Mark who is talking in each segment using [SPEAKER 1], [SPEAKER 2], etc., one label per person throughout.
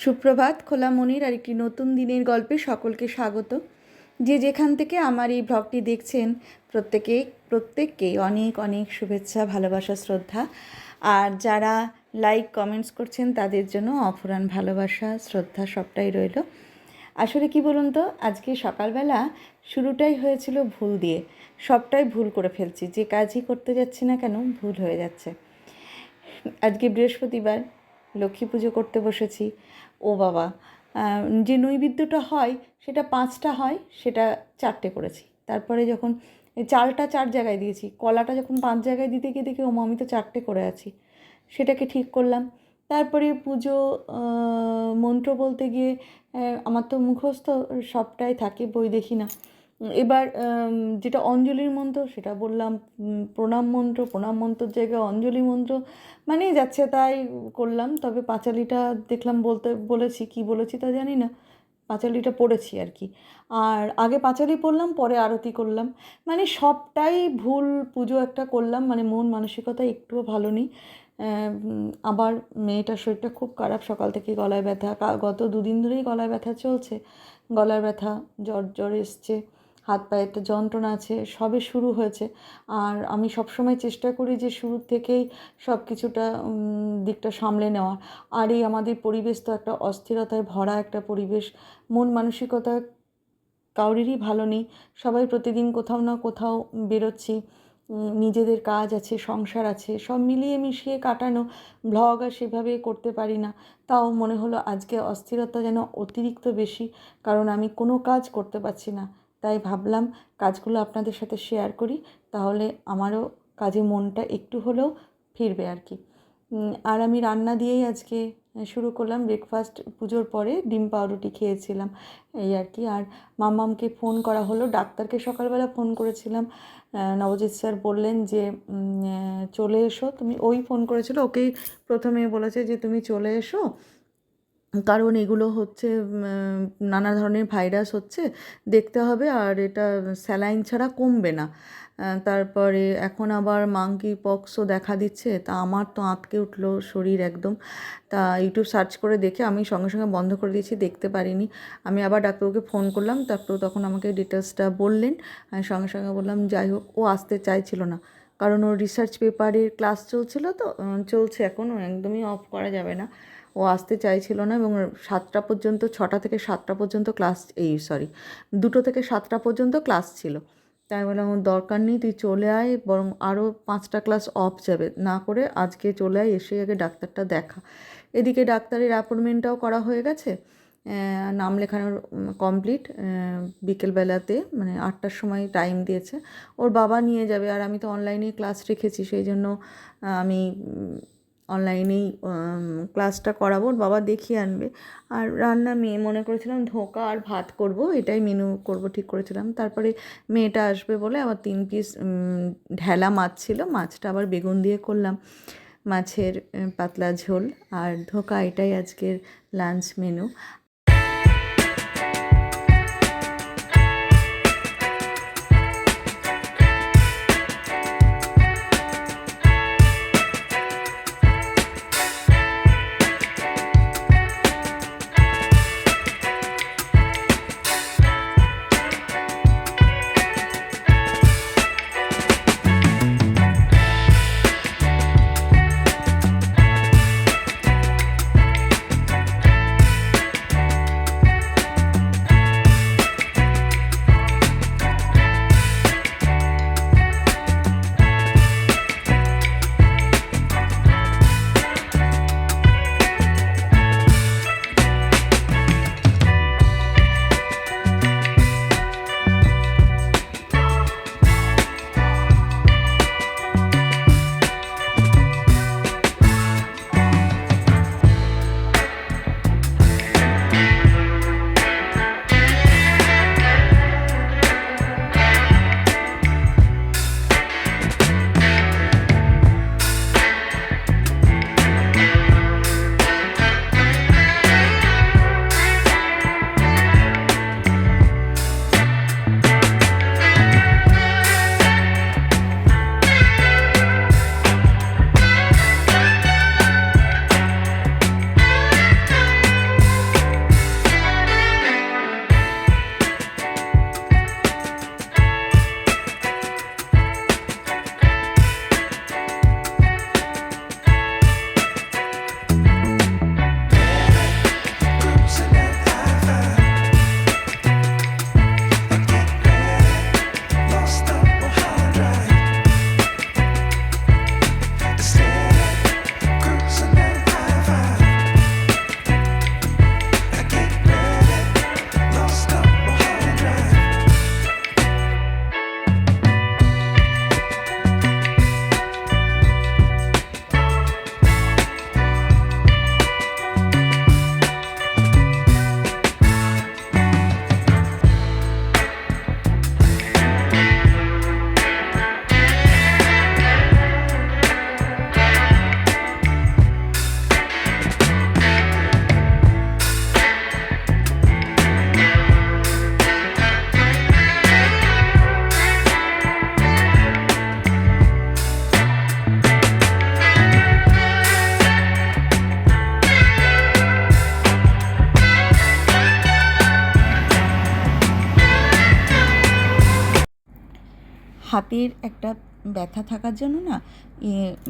[SPEAKER 1] সুপ্রভাত খোলা মনির আর একটি নতুন দিনের গল্পে সকলকে স্বাগত। যে যেখান থেকে আমার এই ব্লগটি দেখছেন, প্রত্যেকে প্রত্যেককেই অনেক অনেক শুভেচ্ছা, ভালোবাসা, শ্রদ্ধা। আর যারা লাইক কমেন্টস করছেন, তাদের জন্য অফুরান ভালোবাসা, শ্রদ্ধা সবটাই রইল। আসলে কি বলুন তো, আজকে সকালবেলা শুরুটাই হয়েছিল ভুল দিয়ে। সবটাই ভুল করে ফেলছি। যে কাজই করতে যাচ্ছি না কেন, ভুল হয়ে যাচ্ছে। আজকে বৃহস্পতিবার, লক্ষ্মী পুজো করতে বসেছি। ও বাবা। যে নৈবেদ্যটা হয়, সেটা পাঁচটা হয়, সেটা চারটে করেছি। তারপরে যখন চালটা চার জায়গায় দিয়েছি, কলাটা যখন পাঁচ জায়গায় দিতে গিয়ে দেখি ও আমি তো চারটে করে আছি। সেটাকে ঠিক করলাম। তারপরে পুজো মন্ত্র বলতে গিয়ে আমার তো মুখস্থ সবটাই থাকে, বই দেখি না। এবার যেটা অঞ্জলির মন্ত্র, সেটা বললাম প্রণাম মন্ত্র, প্রণাম মন্ত্রের জায়গায় অঞ্জলি মন্ত্র মানে যাচ্ছে তাই করলাম। তবে পাঁচালিটা দেখলাম বলতে, বলেছি, কি বলেছি তা জানি না। পাঁচালিটা পড়েছি আর কি। আর আগে পাঁচালি পড়লাম, পরে আরতি করলাম। মানে সবটাই ভুল পুজো একটা করলাম মানে মন মানসিকতা একটুও ভালো নেই। আবার মেয়েটার শরীরটা খুব খারাপ, সকাল থেকে গলায় ব্যথা গত দুদিন ধরেই গলায় ব্যথা চলছে। গলার ব্যথা, জ্বর জ্বর এসছে। হাত পায়ে একটা যন্ত্রণা আছে, সবে শুরু হয়েছে। আর আমি সবসময় চেষ্টা করি যে শুরুর থেকেই সব কিছুটা দিকটা সামলে নেওয়া আর এই আমাদের পরিবেশ তো একটা অস্থিরতায় ভরা একটা পরিবেশ। মন মানসিকতা কাউরিরই ভালো নেই। সবাই প্রতিদিন কোথাও না কোথাও বেরোচ্ছি। নিজেদের কাজ আছে, সংসার আছে, সব মিলিয়ে মিশিয়ে কাটানো। ব্লগ আর সেভাবে করতে পারি না। তাও মনে হলো আজকে অস্থিরতা যেন অতিরিক্ত বেশি। কারণ আমি কোনো কাজ করতে পারছি না। তাই ভাবলাম কাজগুলো আপনাদের সাথে শেয়ার করি, তাহলে আমারও কাজে মনটা একটু হলেও ফিরবে আর কি। আর আমি রান্না দিয়েই আজকে শুরু করলাম। ব্রেকফাস্ট পুজোর পরে ডিম পাউরুটি খেয়েছিলাম এই আর কি। আর মামামকে ফোন করা হলো, ডাক্তারকে সকালবেলা ফোন করেছিলাম। নবজিৎ স্যার বললেন যে চলে এসো। তুমি ওই ফোন করেছিল, ওকেই প্রথমে বলেছে যে, তুমি চলে এসো কারণ এগুলো হচ্ছে নানা ধরনের ভাইরাস হচ্ছে, দেখতে হবে আর এটা স্যালাইন ছাড়া কমবে না। তারপরে এখন আবার মাঙ্কি পক্সও দেখা দিচ্ছে, তা আমার তো আঁতকে উঠল শরীর একদম। তা ইউটিউব সার্চ করে দেখে আমি সঙ্গে সঙ্গে বন্ধ করে দিয়েছি, দেখতে পারিনি। আমি আবার ডাক্তারবাবুকে ফোন করলাম তারপর তখন আমাকে ডিটেলসটা বললেন। আমি সঙ্গে সঙ্গে বললাম, যাই হোক, ও আসতে চাইছিল না। কারণ ওর রিসার্চ পেপারের ক্লাস চলছিল তো চলছে এখন, একদমই অফ করা যাবে না। ও আসতে চাইছিল না এবং সাতটা পর্যন্ত, ছটা থেকে সাতটা পর্যন্ত ক্লাস এই সরি দুটো থেকে সাতটা পর্যন্ত ক্লাস ছিল। তাই বললাম দরকার নেই, তুই চলে আয়, বরং আরও পাঁচটা ক্লাস অফ যাবে। না করে আজকে চলে আয়, এসে আগে ডাক্তারটা দেখা। এদিকে ডাক্তারের অ্যাপয়েন্টমেন্টটাও করা হয়ে গেছে। নাম লেখানোর কমপ্লিট বিকেলবেলাতে মানে আটটার সময় টাইম দিয়েছে। ওর বাবা নিয়ে যাবে, আর আমি তো অনলাইনে ক্লাস রেখেছি, সেই জন্য আমি অনলাইনেই ক্লাসটা করাবো বাবা দেখিয়ে আনবে। আর রান্না মেয়ে, মনে করেছিলাম ধোকা আর ভাত করব, এটাই মেনু করব, ঠিক করেছিলাম। তারপরে মেয়েটা আসবে বলে আবার তিন পিস ঢেলা মাছ ছিল, মাছটা আবার বেগুন দিয়ে করলাম। মাছের পাতলা ঝোল, আর ধোকা, এটাই আজকের লাঞ্চ মেনু হাতের একটা ব্যথা থাকার জন্য না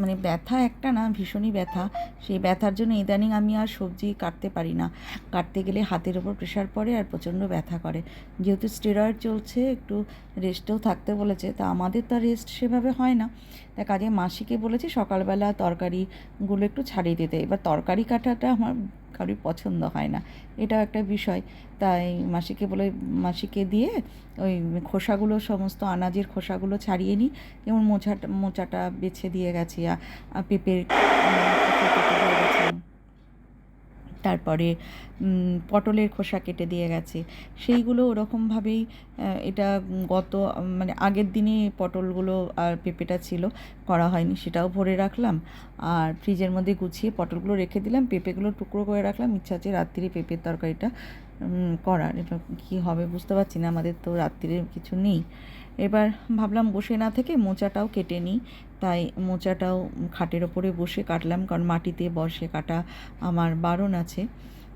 [SPEAKER 1] মানে ব্যথা একটা না, ভীষণই ব্যথা। সেই ব্যথার জন্য ইদানিং আমি আর সবজি কাটতে পারি না। কাটতে গেলে হাতের ওপর প্রেশার পড়ে আর প্রচণ্ড ব্যথা করে। যেহেতু স্টেরয়েড চলছে, একটু রেস্টেও থাকতে বলেছে, তা আমাদের তো রেস্ট সেভাবে হয় না। তা কাজে মাসিকে বলেছি সকালবেলা তরকারিগুলো একটু ছাড়িয়ে দিতে। এবার তরকারি কাটাটা আমার কারোর পছন্দ হয় না। এটাও একটা বিষয়। তাই মাসিকে বলে, মাসিকে দিয়ে ওই খোসাগুলো, সমস্ত আনাজের খোসাগুলো ছাড়িয়ে নিই। যেমন মোচাটা মোচাটা বেছে দিয়ে গেছি পেঁপের দিয়ে গেছি। তারপরে পটলের খোসা কেটে দিয়ে গেছে। সেইগুলো ওরকমভাবেই এটা গত মানে আগের দিনে পটলগুলো আর পেঁপেটা ছিল, করা হয়নি, সেটাও ভরে রাখলাম। আর ফ্রিজের মধ্যে গুছিয়ে পটলগুলো রেখে দিলাম, পেঁপেগুলো টুকরো করে রাখলাম। ইচ্ছা আছে রাত্রি পেঁপের তরকারিটা করার। এবার কী হবে বুঝতে পারছি না, আমাদের তো রাত্রিরে কিছু নেই। এবার ভাবলাম বসে না থেকে মোচাটাও কেটে নিই। তাই মোচাটাও খাটের ওপরে বসে কাটলাম, কারণ মাটিতে বসে কাটা আমার বারণ আছে।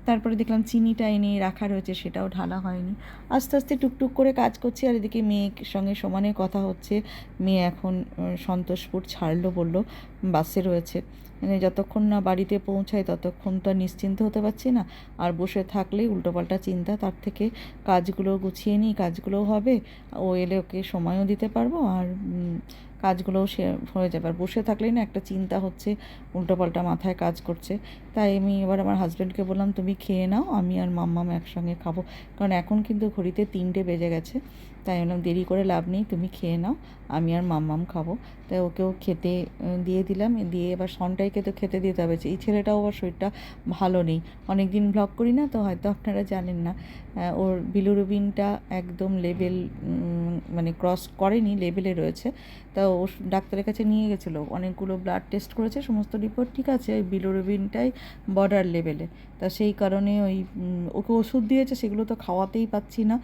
[SPEAKER 1] তারপরে দেখলাম চিনিটা এনে রাখা রয়েছে, সেটাও ঢালা হয়নি। আস্তে আস্তে টুকটুক করে কাজ করছি, আর এদিকে মেয়ের সঙ্গে সমানে কথা হচ্ছে। মেয়ে এখন সন্তোষপুর ছাড়লো বলল, বাসে রয়েছে। মানে যতক্ষণ না বাড়িতে পৌঁছাই ততক্ষণ তো নিশ্চিন্ত হতে পারছি না। আর বসে থাকলেই উল্টোপাল্টা চিন্তা, তার থেকে কাজগুলো গুছিয়ে নিই, কাজগুলোও হবে। ও এলে ওকে সময়ও দিতে পারব। আর কাজগুলোও সে হয়ে যাবে। আর বসে থাকলেই না একটা চিন্তা হচ্ছে, উল্টোপাল্টা মাথায় কাজ করছে। তাই আমি এবার আমার হাজব্যান্ডকে বললাম, তুমি খেয়ে নাও, আমি আর মাম্মাম একসঙ্গে খাব। কারণ এখন কিন্তু ঘড়িতে তিনটে বেজে গেছে। তাই বললাম, দেরি করে লাভ নেই, তুমি খেয়ে নাও, আমি আর মাম্মাম খাব। তাই ওকেও খেতে দিয়ে দিলাম। দিয়ে এবার সনটাইকে তো খেতে দিতে হবে। এই ছেলেটাও আবার শরীরটা ভালো নেই। অনেক দিন ব্লগ করি না, তো হয়তো আপনারা জানেন না। ওর বিলুরুবিনটা একদম লেভেল মানে ক্রস করেনি লেভেলে রয়েছে। তা ও ডাক্তারের কাছে নিয়ে গেছিল। অনেকগুলো ব্লাড টেস্ট করেছে, সমস্ত রিপোর্ট ঠিক আছে, ওই বিলুরুবিনটাই বর্ডার লেভেলে তা সেই কারণে ওই ওকে ওষুধ দিয়েছে, সেগুলো তো খাওয়াতেই পাচ্ছি না।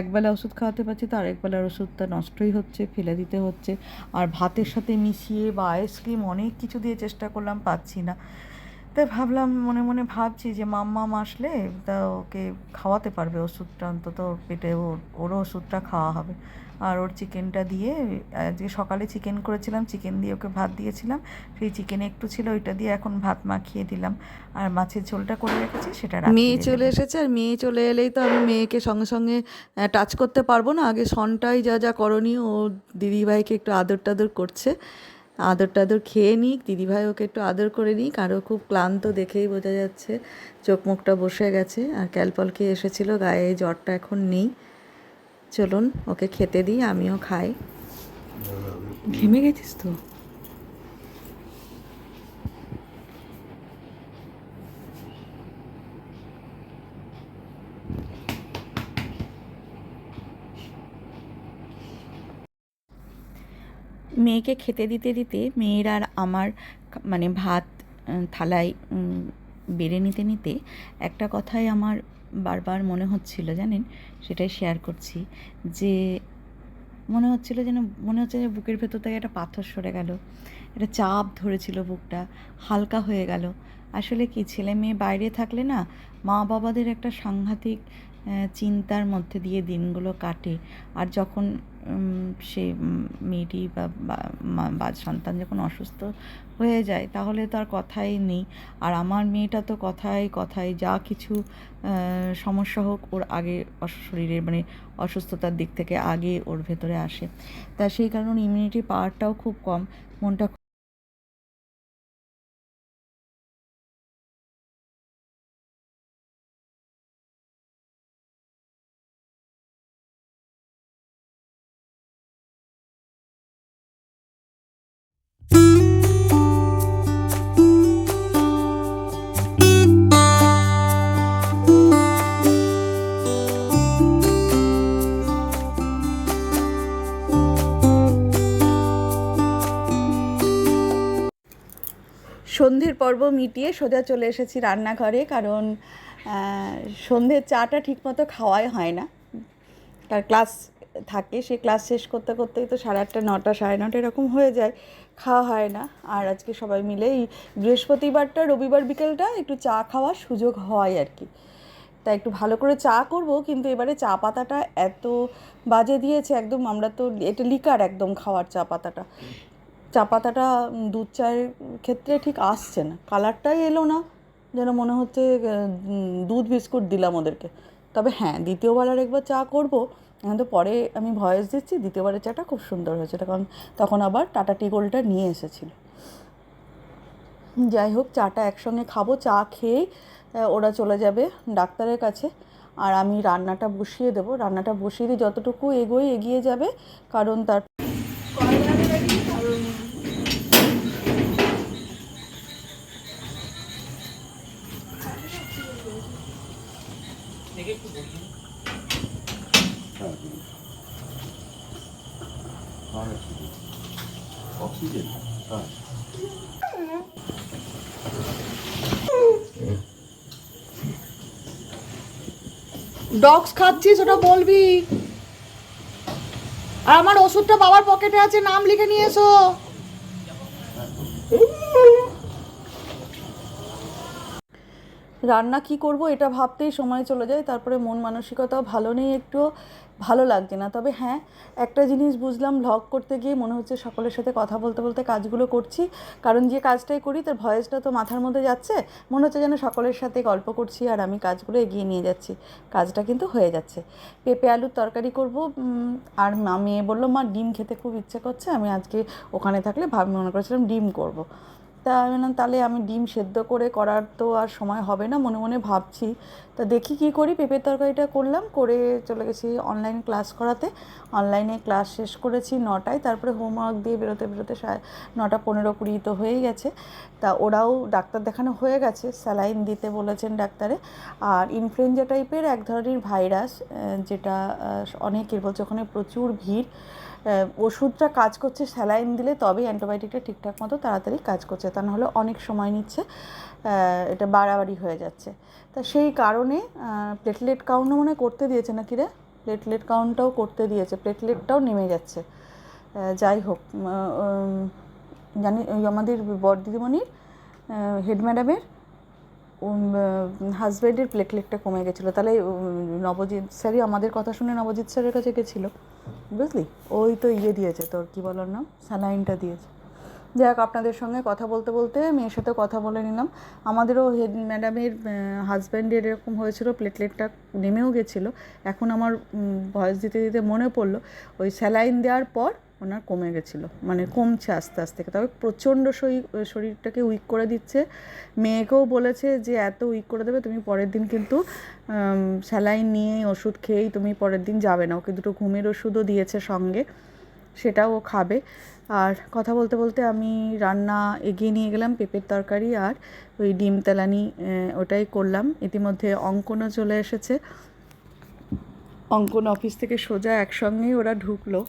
[SPEAKER 1] একবেলা ওষুধ খাওয়াতে পারছি তো আরেকবেলার ওষুধটা নষ্টই হচ্ছে, ফেলে দিতে হচ্ছে। আর ভাতের সাথে মিশিয়ে বা আইসক্রিম অনেক কিছু দিয়ে চেষ্টা করলাম, পাচ্ছি না। তাই ভাবলাম মনে মনে ভাবছি যে মাম্মাম আসলে তা ওকে খাওয়াতে পারবে ওষুধটা অন্তত পেটে ওর ওরও ওষুধটা খাওয়া হবে। আর ওর চিকেনটা দিয়ে আজকে সকালে চিকেন করেছিলাম চিকেন দিয়ে ওকে ভাত দিয়েছিলাম। সেই চিকেনে একটু ছিল ওইটা দিয়ে এখন ভাত মাখিয়ে দিলাম। আর মাছের ঝোলটা করে রেখেছি সেটা
[SPEAKER 2] মেয়ে চলে এসেছে আর মেয়ে চলে এলেই তো আমি মেয়েকে সঙ্গে সঙ্গে টাচ করতে পারব না। আগে সনটাই যা যা করণীয় ও দিদিভাইকে একটু আদর টাদর করছে। আদর টাদর খেয়ে নিক, দিদিভাই ওকে একটু আদর করে নিক, আরও খুব ক্লান্ত দেখেই বোঝা যাচ্ছে চোখ মুখটা বসে গেছে আর ক্যালপল খেয়ে এসেছিল, গায়ে জ্বরটা এখন নেই। চলুন, ওকে খেতে দিই, আমিও খাই। ঘেমে গেছিস তো?
[SPEAKER 1] মেয়েকে খেতে দিতে দিতে মেয়ের আর আমার মানে ভাত থালায় বেড়ে নিতে নিতে একটা কথাই আমার বারবার মনে হচ্ছিল, জানেন? সেটাই শেয়ার করছি যে মনে হচ্ছিল যেন, মনে হচ্ছে যে বুকের ভেতর থেকে একটা পাথর সরে গেল। একটা চাপ ধরেছিল বুকটা, হালকা হয়ে গেল। আসলে কি, ছেলে মেয়ে বাইরে থাকলে না মা বাবাদের একটা সাংঘাতিক চিন্তার মধ্যে দিয়ে দিনগুলো কাটে। আর যখন সে মেয়েটি বা সন্তান যখন অসুস্থ হয়ে যায়, তাহলে তো আর কথাই নেই। আর আমার মেয়েটা তো কথাই কথাই যা কিছু সমস্যা হোক, ওর আগে শরীরের মানে অসুস্থতার দিক থেকে আগে ওর ভেতরে আসে। তা সেই কারণে ইমিউনিটি পাওয়ারটাও খুব কম, মনটা সন্ধ্যের পর্ব মিটিয়ে সোজা চলে এসেছি রান্নাঘরে, কারণ সন্ধ্যের চাটা ঠিকমতো খাওয়াই হয় না। তার ক্লাস থাকে, সে ক্লাস শেষ করতে করতেই তো সাড়ে আটটা, নটা, সাড়ে নটা এরকম হয়ে যায়, খাওয়া হয় না। আর আজকে সবাই মিলে এই বৃহস্পতিবারটা, রবিবার বিকেলটা একটু চা খাওয়ার সুযোগ হয় আর কি। তা একটু ভালো করে চা করব, কিন্তু এবারে চা পাতাটা এত বাজে দিয়েছে, একদম আমরা তো, এটা লিকার একদম খাওয়ার চা পাতাটা। চা পাতাটা দুধ চায়ের ক্ষেত্রে ঠিক আসছে না। কালারটাই এলো না, যেন মনে হচ্ছে দুধ বিস্কুট দিলাম ওদেরকে। তবে হ্যাঁ দ্বিতীয়বার আর একবার চা করব। এখন তো পরে আমি ভয়েস দিচ্ছি, দ্বিতীয়বারের চাটা খুব সুন্দর হয়েছে। কারণ তখন আবার টাটা টি গোল্ডটা নিয়ে এসেছিল। যাই হোক, চাটা একসঙ্গে খাব, চা খেয়েই ওরা চলে যাবে ডাক্তারের কাছে। আর আমি রান্নাটা বসিয়ে দেবো। রান্নাটা বসিয়ে দিয়ে যতটুকু এগোই এগিয়ে যাবে, কারণ তার
[SPEAKER 3] অক্সিজেন? হ্যাঁ।
[SPEAKER 2] ডগস খাচ্ছিস, ওটা বলবি? আর আমার ওষুধটা বাবার পকেটে আছে, নাম লিখে নিয়ে এসো।
[SPEAKER 1] রান্না কি করব এটা ভাবতেই সময় চলে যায়, তারপরে মন মানসিকতাও ভালো নেই একটু, ভালো লাগছে না তবে হ্যাঁ একটা জিনিস বুঝলাম ভ্লগ করতে গিয়ে মনে হচ্ছে সকলের সাথে কথা বলতে বলতে কাজগুলো করছি, কারণ যে কাজটাই করি তার ভয়েসটা তো মাথার মধ্যে যাচ্ছে, মনে হচ্ছে যেন সকলের সাথে গল্প করছি আর আমি কাজগুলো এগিয়ে নিয়ে যাচ্ছি, কাজটা কিন্তু হয়ে যাচ্ছে পেঁপে আলুর তরকারি করব আর মা মেয়ে বলল, মা, ডিম খেতে খুব ইচ্ছে করছে, আমি আজকে ওখানে থাকলে ভাব, মনে করেছিলাম ডিম করব। তা আমি বললাম, তাহলে আমি ডিম সেদ্ধ করে করার তো আর সময় হবে না, মনে মনে ভাবছি। তা দেখি কি করি, পেঁপের তরকারিটা করলাম, করে চলে গেছি অনলাইন ক্লাস করাতে। অনলাইনে ক্লাস শেষ করেছি নটায়, তারপরে হোমওয়ার্ক দিয়ে বেরোতে বেরোতে নটা পনেরো কুড়ি তো হয়ে গেছে। তা ওরাও ডাক্তার দেখানো হয়ে গেছে, স্যালাইন দিতে বলেছেন ডাক্তারে। আর ইনফ্লুয়েঞ্জা টাইপের এক ধরনের ভাইরাস যেটা অনেকের বলছে ওখানে প্রচুর ভিড়। ওষুধটা কাজ করছে, স্যালাইন দিলে তবেই অ্যান্টিবায়োটিকটা ঠিকঠাক মতো তাড়াতাড়ি কাজ করছে। তা নাহলে অনেক সময় নিচ্ছে এটা বাড়াবাড়ি হয়ে যাচ্ছে। তা সেই কারণে প্লেটলেট কাউন্টও মনে করতে দিয়েছে নাকি রে? প্লেটলেট কাউন্টটাও করতে দিয়েছে প্লেটলেটটাও নেমে যাচ্ছে। যাই হোক জানি আমাদের বর দিদিমণির হেড ম্যাডামের হাজব্যান্ডের প্লেটলেটটা কমে গেছিল। তাহলে নবজিৎ স্যারই আমাদের কথা শুনে নবজিৎ স্যারের কাছে গেছিল। বুঝলি? ওই তো ইয়ে দিয়েছে তোর, কী বলার নাম? স্যালাইনটা দিয়েছে। যাই আপনাদের সঙ্গে কথা বলতে বলতে মেয়ের সাথে কথা বলে নিলাম। আমাদেরও হেড, ম্যাডামের হাজব্যান্ডের এরকম হয়েছিল, প্লেটলেটটা নেমেও গেছিল। এখন আমার ভয়েস দিতে দিতে মনে পড়ল। ওই স্যালাইন দেওয়ার পর ওনার কমে গেছিল। মানে কমছে আস্তে আস্তে। তবে প্রচণ্ড শরীর শরীরটাকে উইক করে দিচ্ছে। মেয়েকেও বলেছে যে, এত উইক করে দেবে, তুমি পরের দিন কিন্তু স্যালাইন নিয়েই ওষুধ খেয়েই তুমি পরের দিন যাবে না। ওকে দুটো ঘুমের ওষুধও দিয়েছে সঙ্গে, সেটাও ও খাবে। আর কথা বলতে বলতে আমি রান্না এগিয়ে নিয়ে গেলাম পেঁপের তরকারি আর ওই ডিম তেলানি ওটাই করলাম। ইতিমধ্যে অঙ্কনও চলে এসেছে। অঙ্কন অফিস থেকে সোজা একসঙ্গেই ওরা ঢুকলো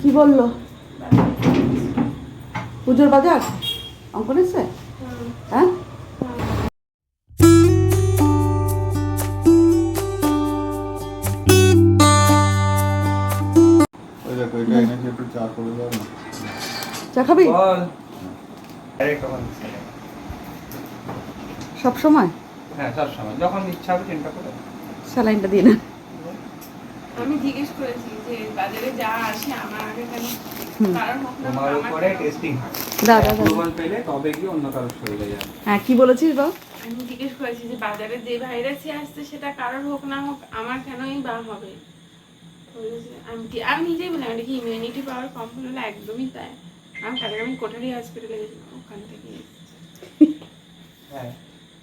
[SPEAKER 1] কি বলল? পুজোর বাজার? অঙ্কন এসছে? হ্যাঁ?
[SPEAKER 3] চা
[SPEAKER 1] খাবি। সব সময়?
[SPEAKER 4] হ্যাঁ সব সময়। যখন ইচ্ছা হবে চিন্তা করে।
[SPEAKER 1] স্যালাইনটা দিয়ে না।
[SPEAKER 5] আমি জিজ্ঞেস করেছি যে বাজারে যা আসে আমার আগে কেন? কারণ হোক না হোক
[SPEAKER 4] তোমার উপরে টেস্টিং হয়।
[SPEAKER 1] দাদা দাদা।
[SPEAKER 4] পেলে তবে গিয়ে অন্য কারোর শরীরে যাবে
[SPEAKER 1] হ্যাঁ কি বলেছিস বল?
[SPEAKER 5] আমি জিজ্ঞেস করেছি যে বাজারে যে ভাইরাসই আসছে সেটা কারোর হোক না হোক আমার কেনই বা হবে? আমি আমি নিজেই বললাম এটা কি ইমিউনিটি পাওয়ার কম হলে? একদমই তাই। আমি আমি কোঠারি হসপিটালে গেছিলাম ওখান থেকে
[SPEAKER 4] হ্যাঁ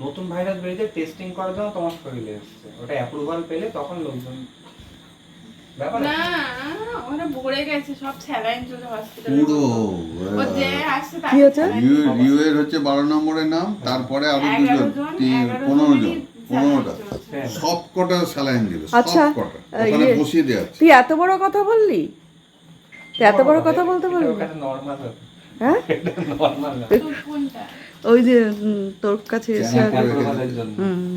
[SPEAKER 4] নতুন ভাইরাস বেরিয়েছে টেস্টিং করার জন্য তোমার শরীরে এসছে। ওটা অ্যাপ্রুভাল পেলে তখন লোকজন
[SPEAKER 5] না ওরা ভরে গেছে সব স্যালাইন চলে হসপিটালে
[SPEAKER 3] পুরো
[SPEAKER 5] ও যে আসছে
[SPEAKER 1] কি হচ্ছে?
[SPEAKER 3] এর নম্বরের নাম তারপরে আরও
[SPEAKER 5] এগারো
[SPEAKER 3] দুজন
[SPEAKER 5] জন।
[SPEAKER 4] হ্যাঁ।
[SPEAKER 3] সব কটা স্যালাইন দিবে
[SPEAKER 1] আচ্ছা,
[SPEAKER 3] ওখানে
[SPEAKER 1] ইয়ে-
[SPEAKER 3] বসিয়ে
[SPEAKER 1] তুই এত বড় কথা বললি? তুই এত বড় কথা বলতে বললি?
[SPEAKER 4] নর্মাল
[SPEAKER 1] হ্যাঁ?
[SPEAKER 4] নর্মাল
[SPEAKER 1] ওই যে তোর কাছে এসে
[SPEAKER 3] হ্যাঁ, হ্যাঁ।
[SPEAKER 1] হুম।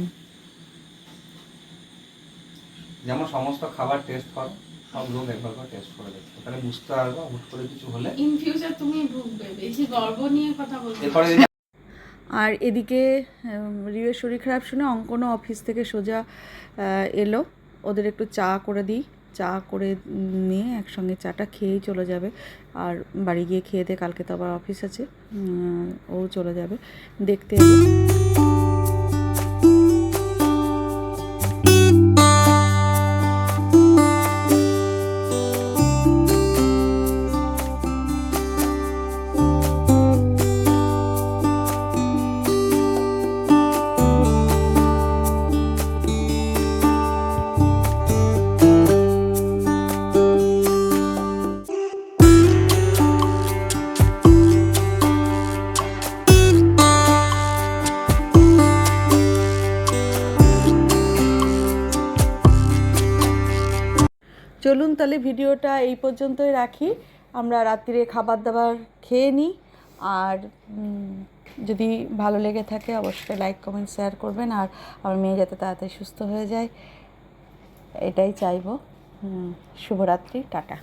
[SPEAKER 4] যেমন সমস্ত খাবার টেস্ট করো সব রোগ একবার করে টেস্ট করে দেখতে তাহলে বুঝতে পারব হুট করে কিছু হলে।
[SPEAKER 5] ইন ফিউচার তুমি ভুগবে বেশি গর্ব নিয়ে কথা বলবে
[SPEAKER 4] এরপরে
[SPEAKER 1] আর এদিকে উম, রিউয়ের শরীর খারাপ শুনে অঙ্কনও অফিস থেকে সোজা এলো। ওদের একটু চা করে দিই। চা করে নিয়ে একসঙ্গে চাটা খেয়েই চলে যাবে। আর বাড়ি গিয়ে খেয়ে দিয়ে কালকে তো আবার অফিস আছে। ও চলে যাবে। দেখতে চলুন তাহলে ভিডিওটা এই পর্যন্তই রাখি। আমরা রাত্রিরে খাবার দাবার খেয়ে নিই আর যদি ভালো লেগে থাকে অবশ্যই লাইক, কমেন্ট, শেয়ার করবেন। আর আমার মেয়ে যাতে তাড়াতাড়ি সুস্থ হয়ে যায়, এটাই চাইব। শুভরাত্রি, টাটা।